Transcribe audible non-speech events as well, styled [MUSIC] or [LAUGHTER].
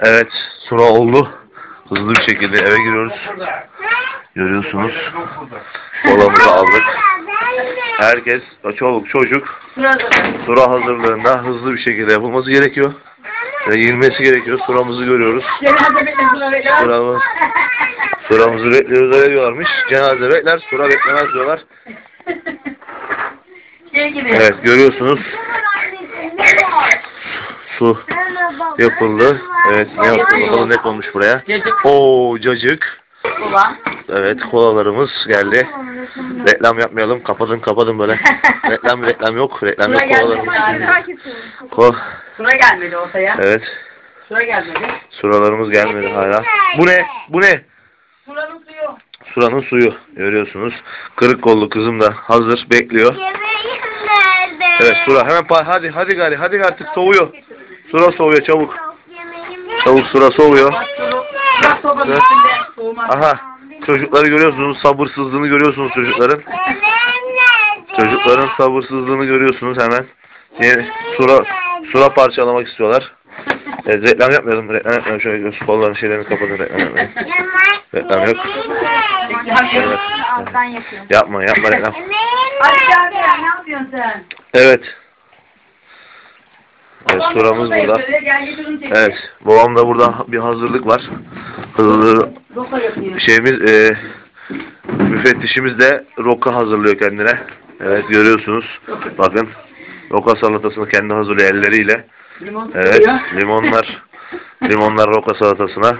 Evet, sura oldu. Hızlı bir şekilde eve giriyoruz. Görüyorsunuz. Kolamızı aldık. Herkes, çoluk çocuk sura hazırlığında hızlı bir şekilde yapılması gerekiyor. Ve yenilmesi gerekiyor. Suramızı görüyoruz. Suramız, suramızı bekliyoruz öyle diyorlarmış. Cenaze bekler, sura beklemez diyorlar. Evet, görüyorsunuz. Su yapıldı. Evet, ne yaptı bakalım ne konmuş buraya. Oo, cacık. Evet, kolalarımız geldi. Reklam yapmayalım. Kapatın kapatın böyle. [LAUGHS] Reklam reklam yok. Reklam yok kolalarımız. Ko Sıra gelmedi ortaya. evet. Sıra gelmedi. Suralarımız gelmedi hala. Bu ne? Bu ne? Suranın suyu. Suranın suyu. Görüyorsunuz. Kırık kollu kızım da hazır. Bekliyor. Evet Sura hemen hadi hadi gari hadi artık soğuyor. Sura soğuyor çabuk. Evet. içinde soğumaz. Aha. Çocukları görüyorsunuz. Sabırsızlığını görüyorsunuz çocukların. Çocukların sabırsızlığını görüyorsunuz hemen. Yeni sura sura parçalamak istiyorlar. Evet, reklam yapmayalım. Reklam yapmayalım. Şöyle şu kolların şeylerini kapatın. Reklam yapmayın. Yemek- Reklam yok. Evet. Yapma yapma reklam. Abi ne yapıyorsun sen? Evet. Evet suramız burada. Evet. Babam da burada bir hazırlık var. Hızlı şeyimiz e, müfettişimiz de roka hazırlıyor kendine. Evet görüyorsunuz. Bakın. Roka salatasını kendi hazırlıyor elleriyle. Evet. Limonlar. Limonlar roka salatasına.